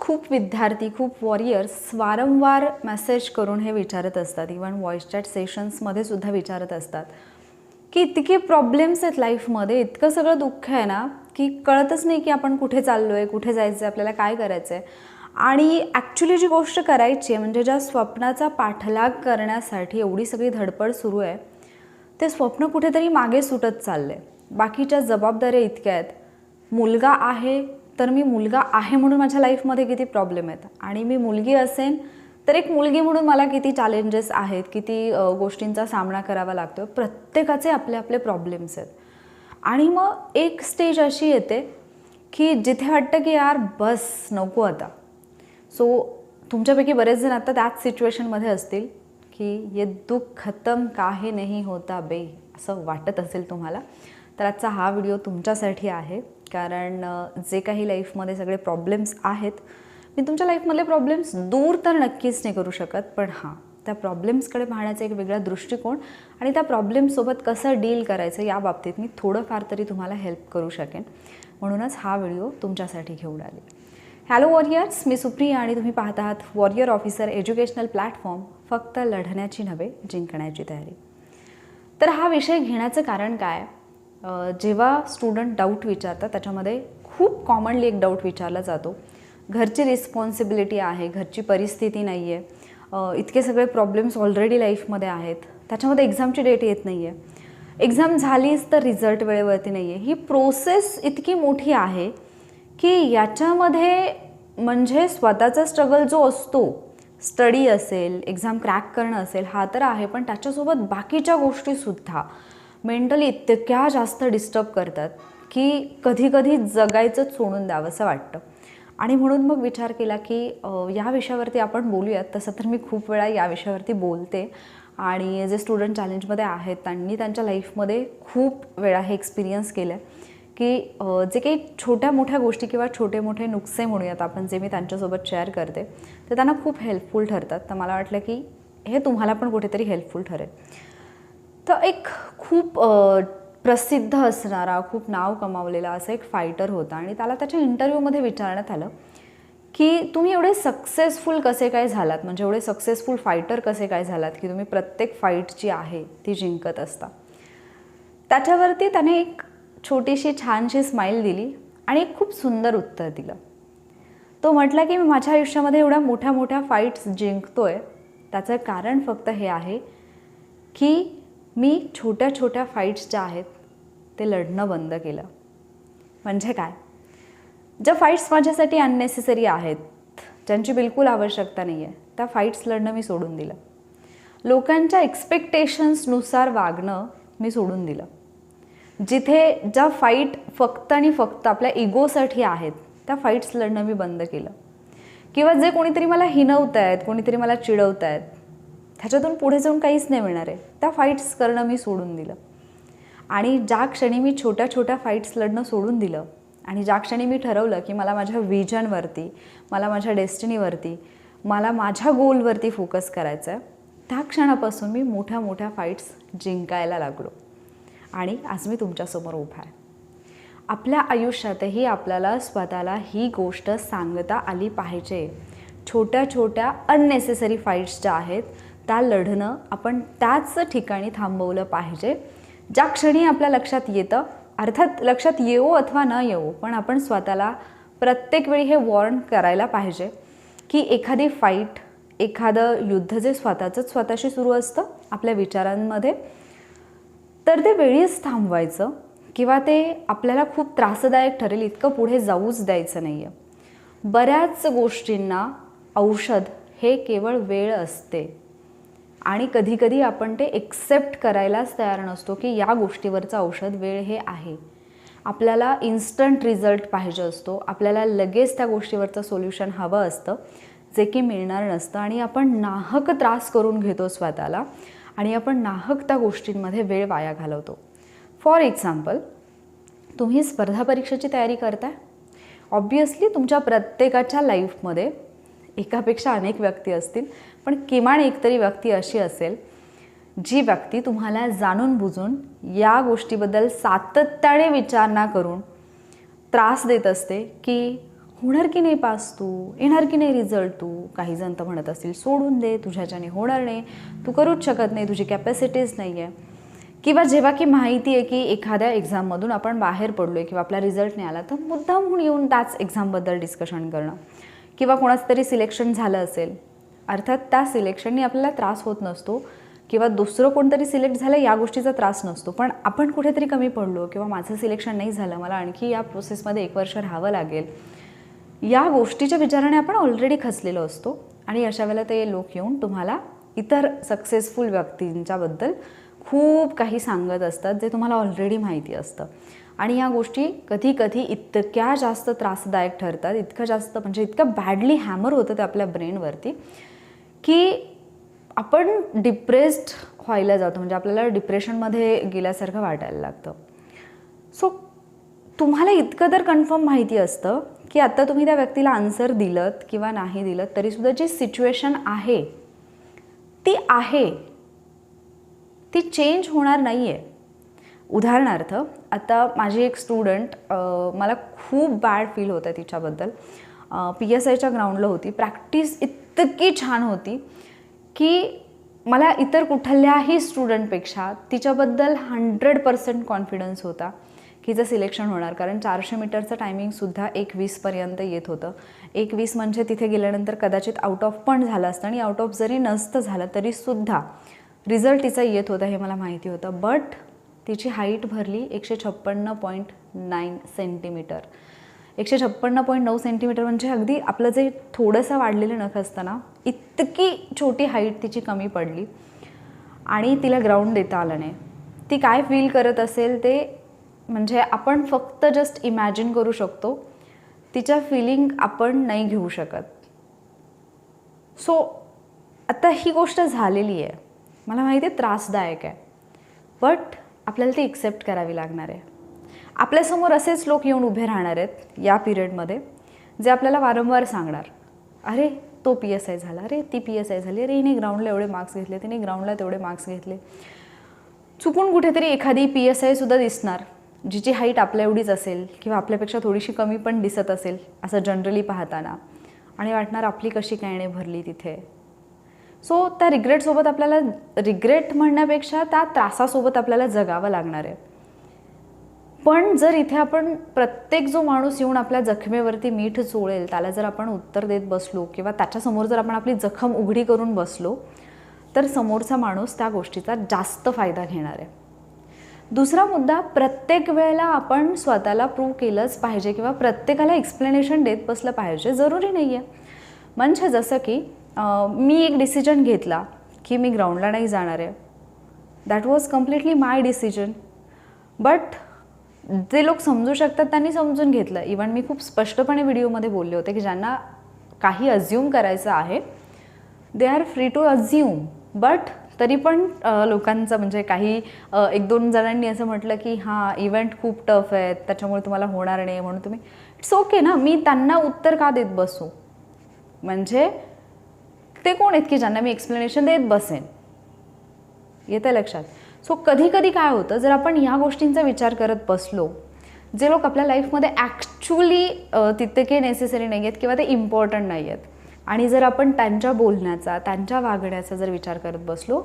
खूप विद्यार्थी खूप वॉरियर्स वारंवार मेसेज करून हे विचारत असतात. इवन व्हॉइस चॅट सेशन्समध्ये सुद्धा विचारत असतात. की इतके प्रॉब्लेम्स आहेत लाईफमध्ये इतकं सगळं दुःख आहे ना की कळतच नाही की आपण कुठे चाललो आहे कुठे जायचं आहे आपल्याला काय करायचं आहे आणि ॲक्च्युली जी गोष्ट करायची आहे म्हणजे ज्या स्वप्नाचा पाठलाग करण्यासाठी एवढी सगळी धडपड सुरू आहे ते स्वप्न कुठेतरी मागे सुटत चाललं आहे बाकीच्या जबाबदाऱ्या इतक्या आहेत. मुलगा आहे तर मी मुलगा आहे म्हणून माझ्या लाईफमध्ये किती प्रॉब्लेम आहेत. आणि मी मुलगी असेन तर एक मुलगी म्हणून मला किती चॅलेंजेस आहेत किती गोष्टींचा सामना करावा लागतो प्रत्येकाचे आपले आपले प्रॉब्लेम्स आहेत. आणि मग एक स्टेज अशी येते की जिथे वाटतं की यार बस नको आता. सो तुमच्यापैकी बरेच जण आता त्याच सिच्युएशनमध्ये असतील की ये दुःख खतम काही नाही होता बे? असं वाटत असेल तुम्हाला. तर आजचा हा व्हिडिओ तुमच्यासाठी आहे. कारण जे काही लाईफमध्ये सगळे प्रॉब्लेम्स आहेत मी तुमच्या लाईफमधले प्रॉब्लेम्स दूर तर नक्कीच नाही करू शकत पण हां त्या प्रॉब्लेम्सकडे पाहण्याचा एक वेगळा दृष्टिकोन आणि त्या प्रॉब्लेम्ससोबत कसं डील करायचं या बाबतीत मी थोडंफार तरी तुम्हाला हेल्प करू शकेन. म्हणूनच हा व्हिडिओ तुमच्यासाठी घेऊन आले. हॅलो वॉरियर्स मी सुप्रिया आणि तुम्ही पाहत आहात वॉरियर ऑफिसर एज्युकेशनल प्लॅटफॉर्म फक्त लढण्याची नव्हे जिंकण्याची तयारी. तर हा विषय घेण्याचं कारण काय? जेव्हा स्टुडंट डाऊट विचारतात त्याच्यामध्ये खूप कॉमनली एक डाऊट विचारला जातो. घरची रिस्पॉन्सिबिलिटी आहे घरची परिस्थिती नाही आहे इतके सगळे प्रॉब्लेम्स ऑलरेडी लाईफमध्ये आहेत. त्याच्यामध्ये एक्झामची डेट येत नाही आहे एक्झाम झालीच तर रिझल्ट वेळेवरती नाही आहे ही प्रोसेस इतकी मोठी आहे की याच्यामध्ये म्हणजे स्वतःचा स्ट्रगल जो असतो स्टडी असेल एक्झाम क्रॅक करणं असेल हा तर आहे पण त्याच्यासोबत बाकीच्या गोष्टीसुद्धा. मेंटली इतक्या जास्त डिस्टर्ब करतात की कधीकधी जगायचंच सोडून द्यावंसं वाटतं. आणि म्हणून मग विचार केला की या विषयावरती आपण बोलूयात. तसं तर मी खूप वेळा या विषयावरती बोलते. आणि जे स्टुडंट चॅलेंजमध्ये आहेत त्यांनी त्यांच्या लाईफमध्ये खूप वेळा हे एक्सपिरियन्स केलं आहे की जे काही छोट्या मोठ्या गोष्टी किंवा छोटे मोठे नुकसे म्हणूयात आपण जे मी त्यांच्यासोबत शेअर करते ते त्यांना खूप हेल्पफुल ठरतात. तर मला वाटलं की हे तुम्हाला पण कुठेतरी हेल्पफुल ठरेल. तर एक खूप प्रसिद्ध असणारा खूप नाव कमावलेला असा एक फायटर होता आणि त्याला त्याच्या इंटरव्ह्यूमध्ये विचारण्यात आलं की तुम्ही एवढे सक्सेसफुल कसे काय झालात? म्हणजे एवढे सक्सेसफुल फायटर कसे काय झालात की तुम्ही प्रत्येक फाईट जी आहे ती जिंकत असता? त्याच्यावरती त्याने एक छोटीशी छानशी स्माईल दिली आणि एक खूप सुंदर उत्तर दिलं. तो म्हटला की मी माझ्या आयुष्यामध्ये एवढ्या मोठ्या मोठ्या फाईट्स जिंकतो आहे त्याचं कारण फक्त हे आहे की मी छोट्या छोट्या फाईट्स ज्या आहेत ते लढणं बंद केलं. म्हणजे काय? ज्या फाईट्स माझ्यासाठी अननेसेसरी आहेत ज्यांची बिलकुल आवश्यकता नाही आहे त्या फाईट्स लढणं मी सोडून दिलं. लोकांच्या एक्सपेक्टेशन्सनुसार वागणं मी सोडून दिलं. जिथे ज्या फाईट फक्त आणि फक्त आपल्या इगोसाठी आहेत त्या फाईट्स लढणं मी बंद केलं. किंवा जे कोणीतरी मला हिनवत आहेत कोणीतरी मला चिडवत आहेत ह्याच्यातून पुढे जाऊन काहीच नाही मिळणार आहे. त्या फाईट्स करणं मी सोडून दिलं. आणि ज्या क्षणी मी छोट्या छोट्या फाईट्स लढणं सोडून दिलं आणि ज्या क्षणी मी ठरवलं की मला माझ्या विजनवरती मला माझ्या डेस्टिनीवरती मला माझ्या गोलवरती फोकस करायचं आहे त्या क्षणापासून मी मोठ्या मोठ्या फाईट्स जिंकायला लागलो. आणि आज मी तुमच्यासमोर उभा आहे. आपल्या आयुष्यातही आपल्याला स्वतःला ही गोष्ट सांगता आली पाहिजे. छोट्या छोट्या अननेसेसरी फाईट्स ज्या आहेत त्या लढणं आपण त्याच ठिकाणी थांबवलं पाहिजे. ज्या क्षणी आपल्या लक्षात येतं अर्थात लक्षात येवो अथवा न येवो पण आपण स्वतःला प्रत्येक वेळी हे वॉर्न करायला पाहिजे की एखादी फाईट एखादं युद्ध जे स्वतःचंच स्वतःशी सुरू असतं आपल्या विचारांमध्ये तर ते वेळीच थांबवायचं किंवा ते आपल्याला खूप त्रासदायक ठरेल इतकं पुढे जाऊच द्यायचं नाही आहे बऱ्याच गोष्टींना औषध हे केवळ वेळ असते. आणि कधीकधी आपण ते एक्सेप्ट करायलाच तयार नसतो की या गोष्टीवरचं औषध वेळ हे आहे. आपल्याला इन्स्टंट रिझल्ट पाहिजे असतो. आपल्याला लगेच त्या गोष्टीवरचं सोल्युशन हवं असतं जे की मिळणार नसतं आणि आपण नाहक त्रास करून घेतो स्वतःला आणि आपण नाहक त्या गोष्टींमध्ये वेळ वाया घालवतो. फॉर एक्झाम्पल तुम्ही स्पर्धा परीक्षेची तयारी करताय? ऑब्वियसली तुमच्या प्रत्येकाच्या लाईफमध्ये एकापेक्षा अनेक व्यक्ती असतील पण किमान एकतरी व्यक्ती अशी असेल जी व्यक्ती तुम्हाला जाणून बुजून या गोष्टीबद्दल सातत्याने विचारणा करून त्रास देत असते की होणार की नाही पास तू? येणार की नाही रिझल्ट तू? काही जण तर म्हणत असतील सोडून दे तुझ्याच्याने होणार नाही तू करूच शकत नाही तुझी कॅपॅसिटीज नाही आहे किंवा जेव्हा की माहिती आहे की एखाद्या एक्झाममधून आपण बाहेर पडलो आहे किंवा आपला रिझल्ट नाही आला तर मुद्दामहून येऊन त्याच एक्झामबद्दल डिस्कशन करणं. किंवा कोणाचं तरी सिलेक्शन झालं असेल. अर्थात त्या सिलेक्शननी आपल्याला त्रास होत नसतो किंवा दुसरं कोणतरी सिलेक्ट झालं या गोष्टीचा त्रास नसतो. पण आपण कुठेतरी कमी पडलो किंवा माझं सिलेक्शन नाही झालं मला आणखी या प्रोसेसमध्ये एक वर्ष राहावं लागेल. या गोष्टीच्या विचाराने आपण ऑलरेडी खचलेलो असतो आणि अशा वेळेला ते लोक येऊन तुम्हाला इतर सक्सेसफुल व्यक्तींच्याबद्दल खूप काही सांगत असतात जे तुम्हाला ऑलरेडी माहिती असतं. आणि या गोष्टी कधी कधी इतक्या जास्त त्रासदायक ठरतात इतकं जास्त म्हणजे इतकं बॅडली हॅमर होतं ते आपल्या ब्रेनवरती की आपण डिप्रेस्ड व्हायला जातो. म्हणजे आपल्याला डिप्रेशनमध्ये गेल्यासारखं वाटायला लागतं. सो तुम्हाला इतकं तर कन्फर्म माहिती असतं की आत्ता तुम्ही त्या व्यक्तीला आन्सर दिलं किंवा नाही दिलं तरीसुद्धा जी सिच्युएशन आहे ती आहे. ती चेंज होणार नाही आहे उदाहरणार्थ आता माझी एक स्टुडंट मला खूप बॅड फील होतं तिच्याबद्दल. पी एस आयच्या ग्राउंडला होती. प्रॅक्टिस इतकी छान होती की मला इतर कुठल्याही स्टुडंटपेक्षा तिच्याबद्दल हंड्रेड पर्सेंट कॉन्फिडन्स होता की जर सिलेक्शन होणार. कारण चारशे मीटरचं टायमिंगसुद्धा एक वीसपर्यंत येत होतं. एक वीस म्हणजे तिथे गेल्यानंतर कदाचित आउट ऑफ पण झालं असतं आणि आउट ऑफ जरी नसतं झालं तरीसुद्धा रिझल्ट तिचा येत होता हे मला माहिती होतं. बट तिची हाईट भरली एकशे छप्पन्न पॉईंट नाईन सेंटीमीटर. एकशे छप्पन्न पॉईंट नऊ सेंटीमीटर म्हणजे अगदी आपलं जे थोडंसं वाढलेलं नख असतं ना इतकी छोटी हाईट तिची कमी पडली. आणि तिला ग्राउंड देता आलं नाही. ती काय फील करत असेल ते म्हणजे आपण फक्त जस्ट इमॅजिन करू शकतो. तिच्या फिलिंग आपण नाही घेऊ शकत. सो आता ही गोष्ट झालेली आहे. मला माहिती आहे त्रासदायक आहे. बट आपल्याला ती एक्सेप्ट करावी लागणार आहे. आपल्यासमोर असेच लोक येऊन उभे राहणार आहेत या पिरियडमध्ये जे आपल्याला वारंवार सांगणार अरे तो पी एस आय झाला अरे ती पी एस आय झाली अरे हिने ग्राउंडला एवढे मार्क्स घेतले तिने ग्राउंडला तेवढे मार्क्स घेतले. चुकून कुठेतरी एखादी पी एस आयसुद्धा दिसणार जिची हाईट आपल्या एवढीच असेल किंवा आपल्यापेक्षा थोडीशी कमी पण दिसत असेल असं जनरली पाहताना. आणि वाटणार आपली कशी काय नाही भरली तिथे. सो त्या रिग्रेटसोबत आपल्याला रिग्रेट म्हणण्यापेक्षा त्या त्रासासोबत आपल्याला जगावं लागणार आहे. पण जर इथे आपण प्रत्येक जो माणूस येऊन आपल्या जखमेवरती मीठ चोळेल त्याला जर आपण उत्तर देत बसलो किंवा त्याच्यासमोर जर आपण आपली जखम उघडी करून बसलो तर समोरचा माणूस त्या गोष्टीचा जास्त फायदा घेणार आहे. दुसरा मुद्दा प्रत्येक वेळेला आपण स्वतःला प्रूव्ह केलंच पाहिजे किंवा प्रत्येकाला एक्सप्लेनेशन देत बसलं पाहिजे जरुरी नाही आहे म्हणजे जसं की मी एक डिसिजन घेतला की मी ग्राउंडला नाही जाणार आहे. That was completely my decision but जे लोक समजू शकतात त्यांनी समजून घेतलं. इवन मी खूप स्पष्टपणे व्हिडिओमध्ये बोलले होते की ज्यांना काही अज्युम करायचं आहे they are free to assume but तरी पण लोकांचं म्हणजे काही एक दोन जणांनी असं म्हटलं की हां इव्हेंट खूप टफ आहे त्याच्यामुळे तुम्हाला होणार नाही. म्हणून तुम्ही इट्स ओके ना मी त्यांना उत्तर का देत बसू? म्हणजे ते कोण आहेत की ज्यांना मी एक्सप्लेनेशन देत बसेन? येतं लक्षात? सो कधी कधी काय होतं जर आपण ह्या गोष्टींचा विचार करत बसलो जे लोक आपल्या लाईफमध्ये ॲक्च्युली तितके नेसेसरी नाही आहेत किंवा ते इम्पॉर्टंट नाही आहेत आणि जर आपण त्यांच्या बोलण्याचा त्यांच्या वागण्याचा जर विचार करत बसलो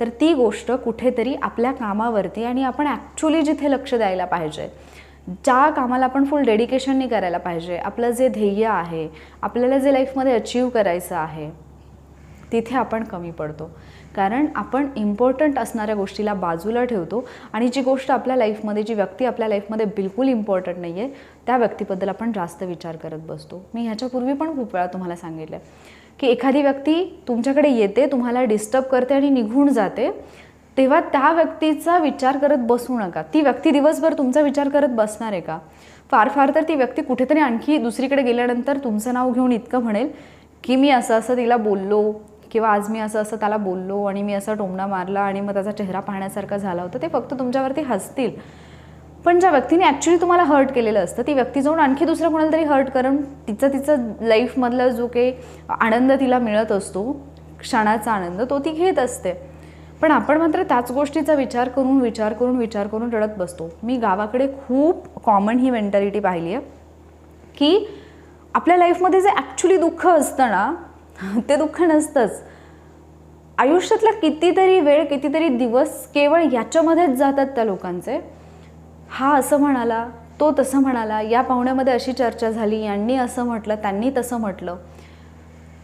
तर ती गोष्ट कुठेतरी आपल्या कामावरती आणि आपण ॲक्च्युली जिथे लक्ष द्यायला पाहिजे ज्या कामाला आपण फुल डेडिकेशननी करायला पाहिजे आपलं जे ध्येय आहे आपल्याला जे लाईफमध्ये अचीव करायचं आहे तिथे आपण कमी पडतो. कारण आपण इम्पॉर्टंट असणाऱ्या गोष्टीला बाजूला ठेवतो आणि जी गोष्ट आपल्या लाईफमध्ये जी व्यक्ती आपल्या लाईफमध्ये बिलकुल इम्पॉर्टंट नाही आहे त्या व्यक्तीबद्दल आपण जास्त विचार करत बसतो. मी ह्याच्यापूर्वी पण खूप वेळा तुम्हाला सांगितलं की एखादी व्यक्ती तुमच्याकडे येते तुम्हाला डिस्टर्ब करते आणि निघून जाते तेव्हा त्या व्यक्तीचा विचार करत बसू नका. ती व्यक्ती दिवसभर तुमचा विचार करत बसणार आहे का? फार फार तर ती व्यक्ती कुठेतरी आणखी दुसरीकडे गेल्यानंतर तुमचं नाव घेऊन इतकं म्हणेल की मी असं असं तिला बोललो किंवा आज मी असं असं त्याला बोललो आणि मी असं टोमणा मारला आणि मग त्याचा चेहरा पाहण्यासारखा झाला होता ते फक्त तुमच्यावरती हसतील. पण ज्या व्यक्तीने ॲक्च्युली तुम्हाला हर्ट केलेलं असतं ती व्यक्ती जाऊन आणखी दुसरं कोणाला तरी हर्ट करून तिचं तिचं लाईफमधला जो काही आनंद तिला मिळत असतो क्षणाचा आनंद तो ती घेत असते. पण आपण मात्र त्याच गोष्टीचा विचार करून विचार करून विचार करून रडत बसतो. मी गावाकडे खूप कॉमन ही मेंटॅलिटी पाहिली आहे की आपल्या लाईफमध्ये जे ॲक्च्युली दुःख असतं ना ते दुःख नसतंच. आयुष्यातला कितीतरी वेळ कितीतरी दिवस केवळ याच्यामध्येच जातात त्या लोकांचे. हा असं म्हणाला तो तसं म्हणाला या पाहुण्यामध्ये अशी चर्चा झाली यांनी असं म्हटलं त्यांनी तसं म्हटलं.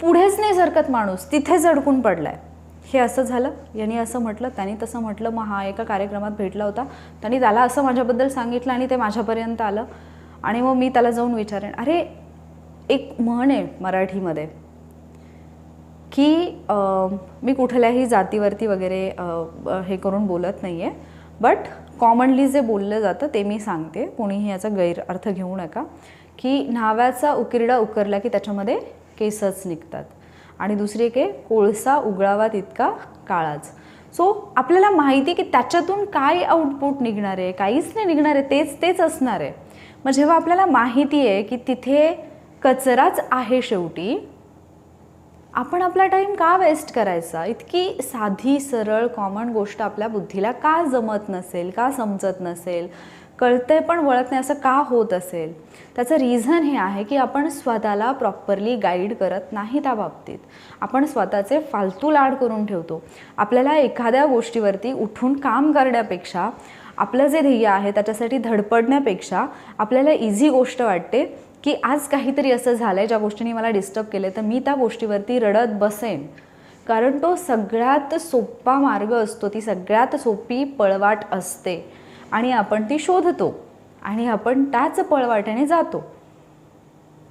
पुढेच नाही सरकत माणूस तिथेच अडकून पडलाय. हे असं झालं यांनी असं म्हटलं त्यांनी तसं म्हटलं मग हा एका कार्यक्रमात भेटला होता. त्यांनी त्याला असं माझ्याबद्दल सांगितलं आणि ते माझ्यापर्यंत आलं. आणि मग मी त्याला जाऊन विचारेन अरे एक म्हण आहे मराठीमध्ये की मी कुठल्याही जातीवरती वगैरे हे करून बोलत नाही आहे बट कॉमनली जे बोललं जातं ते मी सांगते. कोणीही याचा गैरअर्थ घेऊ नका. की न्हाव्याचा उकिरडा उकरला की त्याच्यामध्ये केसच निघतात. आणि दुसरी एक आहे कोळसा उगळावा तितका काळाच. सो आपल्याला माहिती की त्याच्यातून काय आउटपुट निघणार आहे काहीच नाही निघणार आहे तेच तेच असणार आहे. मग जेव्हा आपल्याला माहिती आहे की तिथे कचराच आहे शेवटी आपण आपला टाईम का वेस्ट करायचा? इतकी साधी सरळ कॉमन गोष्ट आपल्या बुद्धीला का जमत नसेल का समजत नसेल? कळतंय पण वळत नाही असं का होत असेल? त्याचं रिझन हे आहे की आपण स्वतःला प्रॉपरली गाईड करत नाही त्या बाबतीत. आपण स्वतःचे फालतू लाड करून ठेवतो. आपल्याला एखाद्या गोष्टीवरती उठून काम करण्यापेक्षा आपलं जे ध्येय आहे त्याच्यासाठी धडपडण्यापेक्षा आपल्याला इझी गोष्ट वाटते की आज काहीतरी असं झालं आहे ज्या गोष्टीने मला डिस्टर्ब केलं तर मी त्या गोष्टीवरती रडत बसेन. कारण तो सगळ्यात सोपा मार्ग असतो ती सगळ्यात सोपी पळवाट असते. आणि आपण ती शोधतो आणि आपण त्याच पळवाट्याने जातो.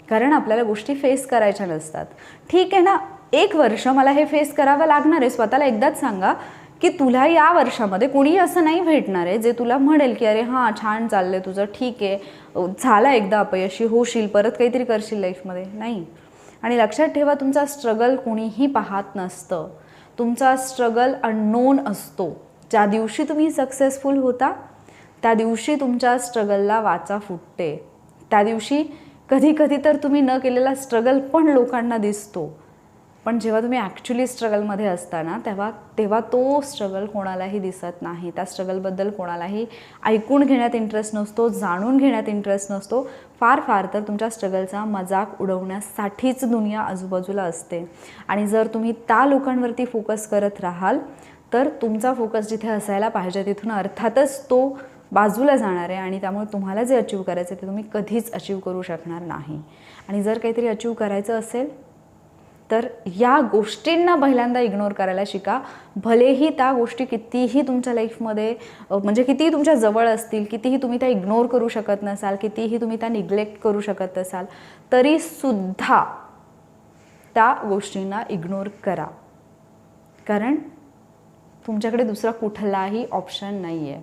कारण आपल्याला गोष्टी फेस करायच्या नसतात. ठीक आहे ना एक वर्ष मला हे फेस करावं लागणार आहे. स्वतःला एकदाच सांगा की तुला या वर्षामध्ये कोणीही असं नाही भेटणार आहे जे तुला म्हणेल की अरे हां छान चाललंय तुझं ठीक आहे. झाला एकदा अपयशी होशील परत काहीतरी करशील लाईफमध्ये. नाही. आणि लक्षात ठेवा तुमचा स्ट्रगल कोणीही पाहत नसतं. तुमचा स्ट्रगल अननोन असतो. ज्या दिवशी तुम्ही सक्सेसफुल होता त्या दिवशी तुमच्या स्ट्रगलला वाचा फुटते. त्या दिवशी कधी कधी तर तुम्ही न केलेला स्ट्रगल पण लोकांना दिसतो. पण जेव्हा तुम्ही ॲक्च्युली स्ट्रगलमध्ये असताना तेव्हा तेव्हा तो स्ट्रगल कोणालाही दिसत नाही. त्या स्ट्रगलबद्दल कोणालाही ऐकून घेण्यात इंटरेस्ट नसतो जाणून घेण्यात इंटरेस्ट नसतो. फार फार तर तुमच्या स्ट्रगलचा मजाक उडवण्यासाठीच दुनिया आजूबाजूला असते. आणि जर तुम्ही त्या लोकांवरती फोकस करत राहाल तर तुमचा फोकस जिथे असायला पाहिजे तिथून अर्थातच तो बाजूला जाणार आहे आणि त्यामुळे तुम्हाला जे अचीव करायचं आहे ते तुम्ही कधीच अचीव करू शकणार नाही. आणि जर काहीतरी अचीव करायचं असेल तर या गोष्टींना पहिल्यांदा इग्नोर करायला शिका. भलेही त्या गोष्टी कितीही तुमच्या लाईफमध्ये म्हणजे कितीही तुमच्या जवळ असतील कितीही तुम्ही त्या इग्नोर करू शकत नसाल कितीही तुम्ही त्या निग्लेक्ट करू शकत नसाल तरीसुद्धा त्या गोष्टींना इग्नोर करा. कारण तुमच्याकडे दुसरा कुठलाही ऑप्शन नाही आहे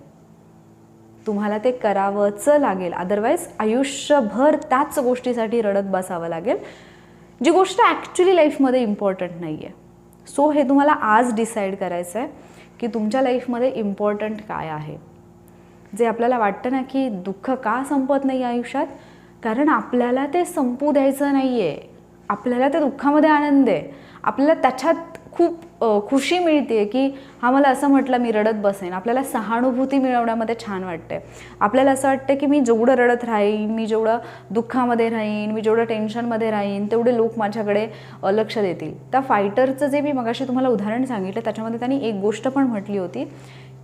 तुम्हाला ते करावंच लागेल. अदरवाईज आयुष्यभर त्याच गोष्टीसाठी रडत बसावं लागेल. जी गोष्ट ॲक्च्युली लाईफमध्ये इम्पॉर्टंट नाही आहे सो हे तुम्हाला आज डिसाईड करायचं आहे की तुमच्या लाईफमध्ये इम्पॉर्टंट काय आहे. जे आपल्याला वाटतं ना की दुःख का संपत नाही आयुष्यात? कारण आपल्याला ते संपू द्यायचं नाही आहे आपल्याला त्या दुःखामध्ये आनंद आहे. आपल्याला त्याच्यात खूप खुशी मिळते की हा मला असं म्हटलं मी रडत बसेन. आपल्याला सहानुभूती मिळवण्यामध्ये छान वाटते आपल्याला असं वाटतं की मी जेवढं रडत राहीन मी जेवढं दुःखामध्ये राहीन मी जेवढं टेन्शनमध्ये राहीन तेवढे लोक माझ्याकडे लक्ष देतील. त्या फायटरचं जे मी मगाशी तुम्हाला उदाहरण सांगितलं त्याच्यामध्ये त्यांनी एक गोष्ट पण म्हटली होती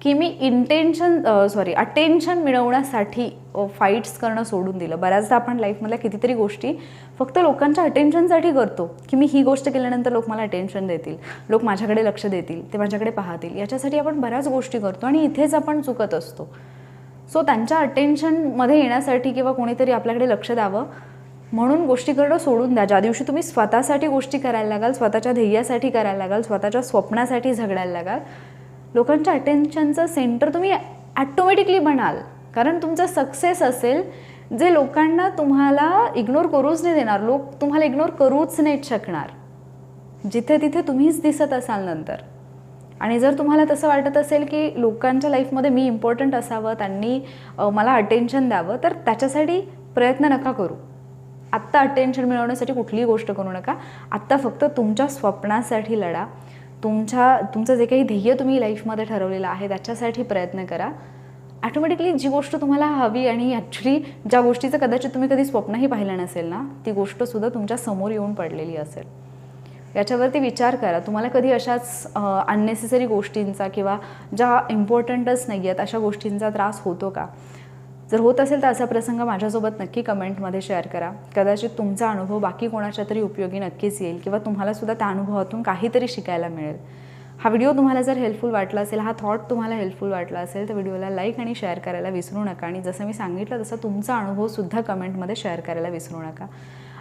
की मी इंटेन्शन सॉरी अटेन्शन मिळवण्यासाठी फाईट्स करणं सोडून दिलं. बऱ्याचदा आपण लाईफमधल्या कितीतरी गोष्टी फक्त लोकांच्या अटेन्शनसाठी करतो की मी ही गोष्ट केल्यानंतर लोक मला अटेन्शन देतील लोक माझ्याकडे लक्ष देतील ते माझ्याकडे पाहतील. याच्यासाठी आपण बऱ्याच गोष्टी करतो आणि इथेच आपण चुकत असतो. सो त्यांच्या अटेन्शनमध्ये येण्यासाठी किंवा कोणीतरी आपल्याकडे लक्ष द्यावं म्हणून गोष्टी करणं सोडून द्या. ज्या दिवशी तुम्ही स्वतःसाठी गोष्टी करायला लागाल स्वतःच्या ध्येयासाठी करायला लागाल स्वतःच्या स्वप्नासाठी झगडायला लागाल लोकांच्या अटेन्शनचं सेंटर तुम्ही ॲटोमॅटिकली बनाल. कारण तुमचं सक्सेस असेल जे लोकांना तुम्हाला इग्नोर करूच नाही देणार लोक तुम्हाला इग्नोर करूच नाहीत शकणार. जिथे तिथे तुम्हीच दिसत असाल नंतर. आणि जर तुम्हाला तसं वाटत असेल की लोकांच्या लाईफमध्ये मी इम्पॉर्टंट असावं त्यांनी मला अटेन्शन द्यावं तर त्याच्यासाठी प्रयत्न नका करू. आत्ता अटेन्शन मिळवण्यासाठी कुठलीही गोष्ट करू नका. आत्ता फक्त तुमच्या स्वप्नासाठी लढा. तुमच्या तुमचं जे काही ध्येय तुम्ही लाईफमध्ये ठरवलेलं आहे त्याच्यासाठी प्रयत्न करा. ॲटोमॅटिकली जी गोष्ट तुम्हाला हवी आणि ॲक्च्युली ज्या गोष्टीचं कदाचित तुम्ही कधी स्वप्नही पाहिलं नसेल ना ती गोष्टसुद्धा तुमच्यासमोर येऊन पडलेली असेल. याच्यावरती विचार करा. तुम्हाला कधी अशाच अननेसेसरी गोष्टींचा किंवा ज्या इम्पॉर्टंटच नाही आहेत अशा गोष्टींचा त्रास होतो का? जर होत असेल तर असा प्रसंग माझ्यासोबत नक्की कमेंटमध्ये शेअर करा. कदाचित तुमचा अनुभव बाकी कोणाच्या तरी उपयोगी नक्कीच येईल किंवा तुम्हालासुद्धा त्या अनुभवातून काहीतरी शिकायला मिळेल. हा व्हिडिओ तुम्हाला जर हेल्पफुल वाटला असेल हा थॉट तुम्हाला हेल्पफुल वाटला असेल तर व्हिडिओला लाईक आणि शेअर करायला विसरू नका आणि जसं मी सांगितलं तसं तुमचा अनुभवसुद्धा कमेंटमध्ये शेअर करायला विसरू नका.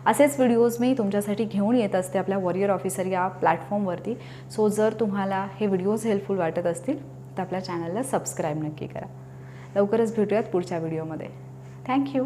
असेच व्हिडिओज मी तुमच्यासाठी घेऊन येत असते आपल्या वॉरियर ऑफिसर या प्लॅटफॉर्मवरती सो जर तुम्हाला हे व्हिडिओज हेल्पफुल वाटत असतील तर आपल्या चॅनलला सबस्क्राईब नक्की करा. लवकरच भेटूयात पुढच्या व्हिडिओमध्ये. थँक्यू